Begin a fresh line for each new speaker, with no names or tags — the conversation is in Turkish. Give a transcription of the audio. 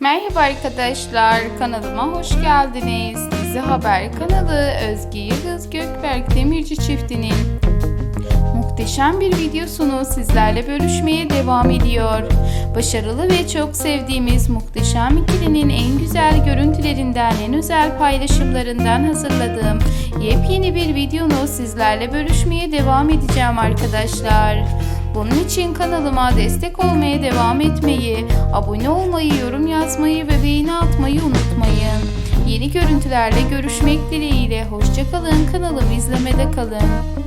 Merhaba arkadaşlar, kanalıma hoş geldiniz. Dizi Haber kanalı Özge Yıldız Gökberk Demirci çiftinin muhteşem bir videosunu sizlerle bölüşmeye devam ediyor. Başarılı ve çok sevdiğimiz muhteşem ikilinin en güzel görüntülerinden, en özel paylaşımlarından hazırladığım yepyeni bir videonu sizlerle bölüşmeye devam edeceğim arkadaşlar. Bunun için kanalıma destek olmaya devam etmeyi, abone olmayı, yorum yazmayı ve beğeni atmayı unutmayın. Yeni görüntülerle görüşmek dileğiyle hoşçakalın kanalımı izlemede kalın.